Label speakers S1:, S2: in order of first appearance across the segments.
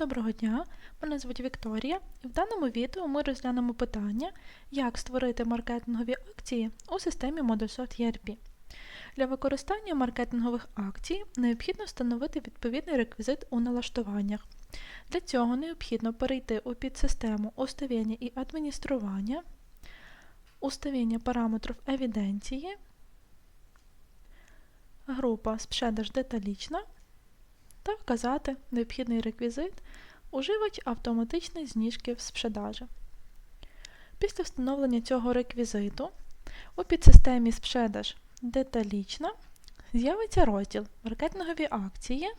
S1: Доброго дня, мене звуть Вікторія, і в даному відео ми розглянемо питання, як створити маркетингові акції у системі Modulsoft ERP. Для використання маркетингових акцій необхідно встановити відповідний реквізит у налаштуваннях. Для цього необхідно перейти у підсистему Уставлення і адміністрування, уставлення параметрів евіденції, група «Спшедаж деталічна» та вказати необхідний реквізит Уживач автоматичної зніжки в спшедажі. Після встановлення цього реквізиту у підсистемі спшедаж деталічна з'явиться розділ Маркетингові акції.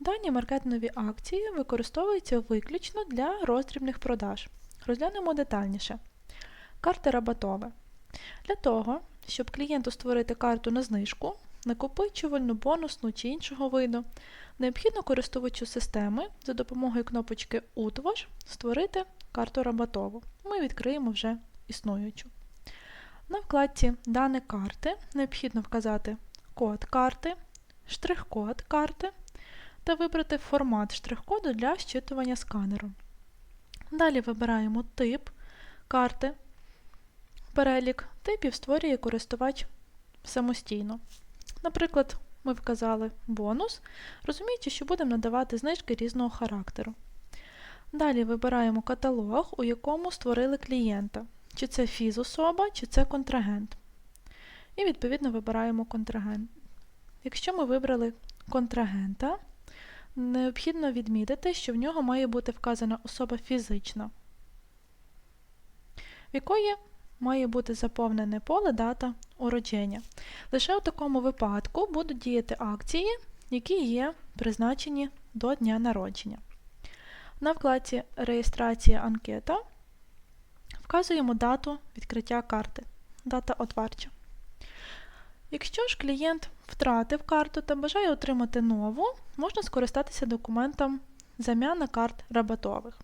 S1: Дані маркетингові акції використовуються виключно для роздрібних продаж. Розглянемо детальніше. Карти рабатове. Для того, щоб клієнту створити карту на знижку, накопичувальну, бонусну чи іншого виду, необхідно користувачу системи за допомогою кнопочки Утвож створити карту рабатову. Ми відкриємо вже існуючу. На вкладці Дане карти необхідно вказати код карти, штрих-код карти та вибрати формат штрих-коду для щитування сканером. Далі вибираємо тип карти. Перелік типів створює користувач самостійно. Наприклад, ми вказали бонус, розуміючи, що будемо надавати знижки різного характеру. Далі вибираємо каталог, у якому створили клієнта, чи це фізособа, чи це контрагент. І, відповідно, вибираємо контрагент. Якщо ми вибрали контрагента, необхідно відмітити, що в нього має бути вказана особа фізична, в якої має бути заповнене поле дата уродження. Лише у такому випадку будуть діяти акції, які є призначені до дня народження. На вкладці Реєстрація анкета вказуємо дату відкриття карти, дата отварча. Якщо ж клієнт втратив карту та бажає отримати нову, можна скористатися документом Замяна карт рабатових.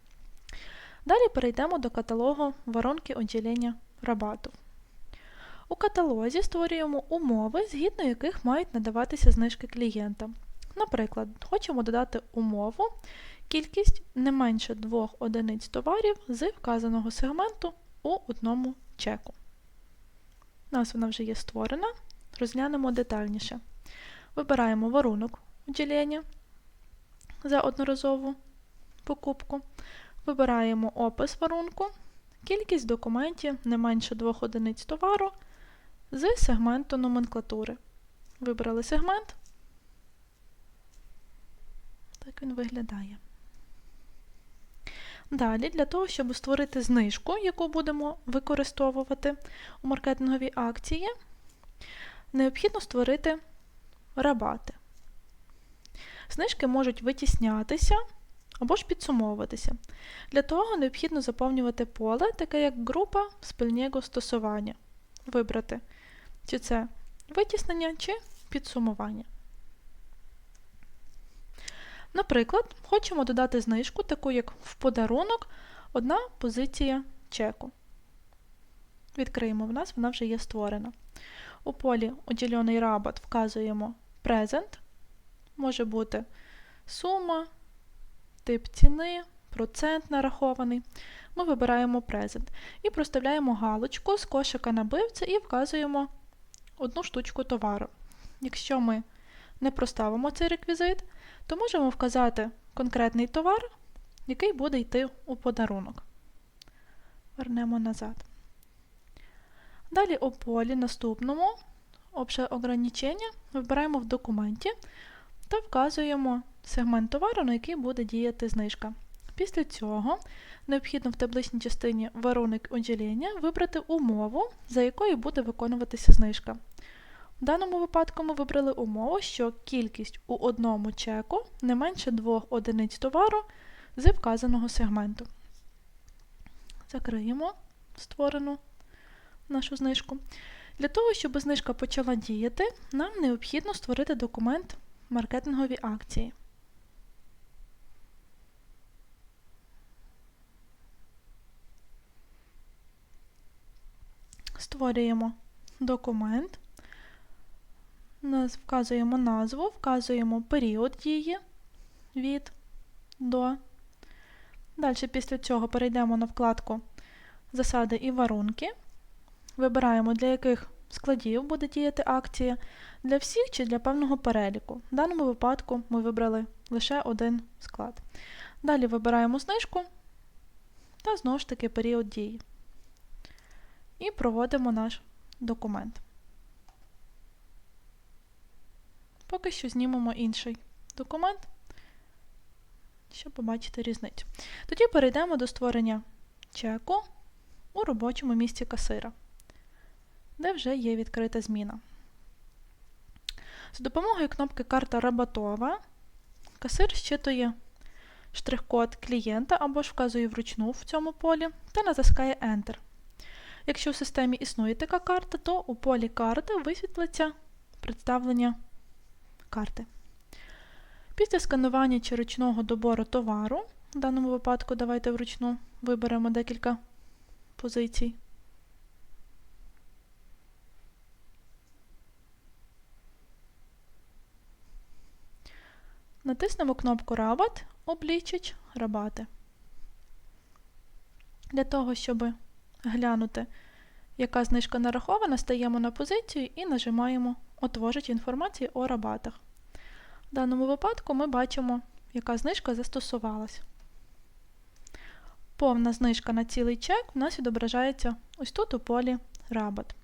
S1: Далі перейдемо до каталогу воронки оділення рабату. У каталозі створюємо умови, згідно яких мають надаватися знижки клієнтам. Наприклад, хочемо додати умову кількість не менше двох одиниць товарів з вказаного сегменту у одному чеку. У нас вона вже є створена. Розглянемо детальніше. Вибираємо варунок уділення за одноразову покупку. Вибираємо опис варунку, кількість документів не менше двох одиниць товару з сегменту номенклатури. Вибрали сегмент. Так він виглядає. Далі, для того, щоб створити знижку, яку будемо використовувати у маркетинговій акції, необхідно створити рабати. Знижки можуть витіснятися або ж підсумовуватися. Для того необхідно заповнювати поле, таке як група спільного стосування. Вибрати, чи це витіснення, чи підсумування. Наприклад, хочемо додати знижку, таку як в подарунок, одна позиція чеку. Відкриємо в нас, вона вже є створена. У полі уділений рабат вказуємо Present, може бути сума, тип ціни, процент нарахований. Ми вибираємо Present і проставляємо галочку з кошика набивця і вказуємо одну штучку товару. Якщо ми не проставимо цей реквізит, то можемо вказати конкретний товар, який буде йти у подарунок. Вернемо назад. Далі у полі наступному Обще ограничення вибираємо в документі та вказуємо сегмент товару, на який буде діяти знижка. Після цього необхідно в табличній частині вароник уділення вибрати умову, за якою буде виконуватися знижка. В даному випадку ми вибрали умову, що кількість у одному чеку не менше двох одиниць товару з вказаного сегменту. Закриємо створену нашу знижку. Для того, щоб знижка почала діяти, нам необхідно створити документ маркетингові акції. Створюємо документ, вказуємо назву, вказуємо період дії від до. Далі після цього перейдемо на вкладку Засади і варунки. Вибираємо, для яких складів буде діяти акція, для всіх чи для певного переліку. В даному випадку ми вибрали лише один склад. Далі вибираємо знижку та знову ж таки період дії. І проводимо наш документ. Поки що знімемо інший документ, щоб побачити різницю. Тоді перейдемо до створення чеку у робочому місці касира, де вже є відкрита зміна. За допомогою кнопки Карта Раbatова касир щитує штрих-код клієнта або ж вказує вручну в цьому полі та натискає Enter. Якщо в системі існує така карта, то у полі карти висвітлиться представлення карти. Після сканування чи ручного добору товару, в даному випадку давайте вручну виберемо декілька позицій. Натиснемо кнопку Rabat, облічить рабати. Для того, щоб глянути, яка знижка нарахована, стаємо на позицію і нажимаємо «Отворить інформацію о рабатах. В даному випадку ми бачимо, яка знижка застосувалась. Повна знижка на цілий чек у нас відображається ось тут у полі Рабат.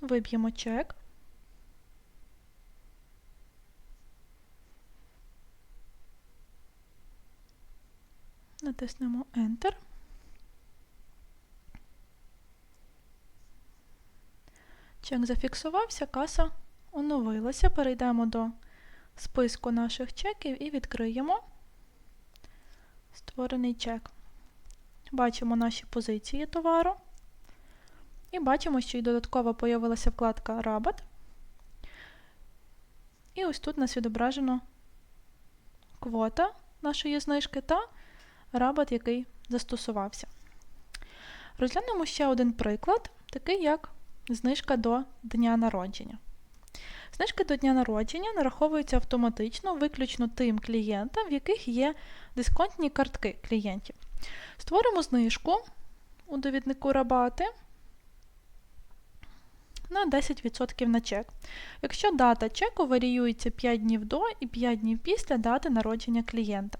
S1: Виб'ємо чек. Натиснемо Enter. Чек зафіксувався, каса оновилася. Перейдемо до списку наших чеків і відкриємо створений чек. Бачимо наші позиції товару. І бачимо, що і додатково появилася вкладка Rabat. І ось тут нас відображено квота нашої знижки та рабат, який застосувався. Розглянемо ще один приклад, такий як знижка до дня народження. Знижки до дня народження нараховуються автоматично виключно тим клієнтам, в яких є дисконтні картки клієнтів. Створимо знижку у довіднику рабати на 10% на чек. Якщо дата чеку варіюється 5 днів до і 5 днів після дати народження клієнта.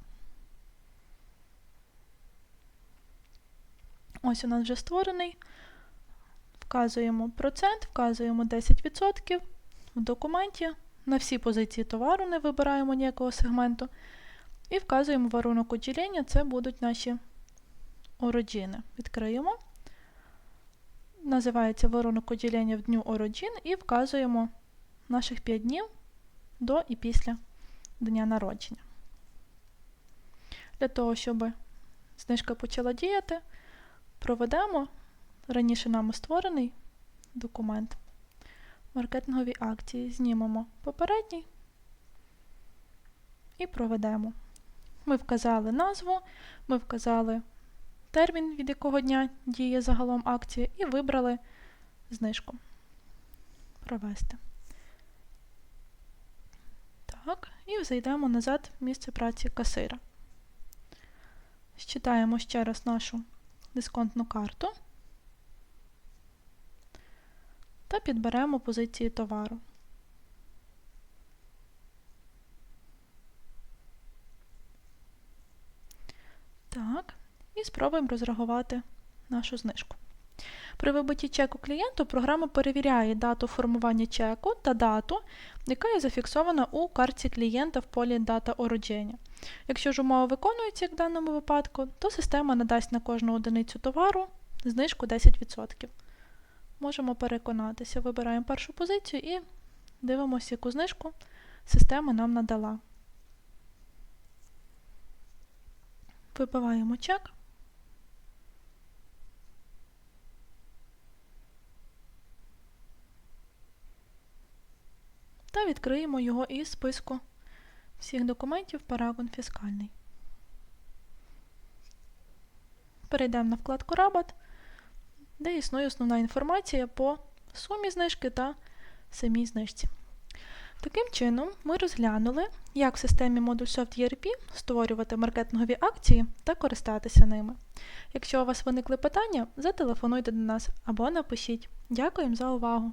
S1: Ось у нас вже створений. Вказуємо процент, вказуємо 10% в документі. На всі позиції товару не вибираємо ніякого сегменту. І вказуємо варунок уділення, це будуть наші ороджини. Відкриємо. Називається варунок уділення в дню ороджин і вказуємо наших 5 днів до і після дня народження. Для того, щоб знижка почала діяти, проведемо раніше нами створений документ маркетингові акції. Знімемо попередній і проведемо. Ми вказали назву, ми вказали термін, від якого дня діє загалом акція, і вибрали знижку. Провести. Так, і зайдемо назад в місце праці касира. Считаємо ще раз нашу дисконтну карту та підберемо позиції товару. Так, і спробуємо розрахувати нашу знижку. При вибитті чеку клієнту програма перевіряє дату формування чеку та дату, яка є зафіксована у картці клієнта в полі Дата ородження. Якщо ж умова виконується, як в даному випадку, то система надасть на кожну одиницю товару знижку 10%. Можемо переконатися. Вибираємо першу позицію і дивимося, яку знижку система нам надала. Вибиваємо чек. Та відкриємо його із списку всіх документів Парагон фіскальний. Перейдемо на вкладку Рабат, де існує основна інформація по сумі знижки та самій знижці. Таким чином, ми розглянули, як в системі ModulSoft ERP створювати маркетингові акції та користатися ними. Якщо у вас виникли питання, зателефонуйте до нас або напишіть. Дякуємо за увагу!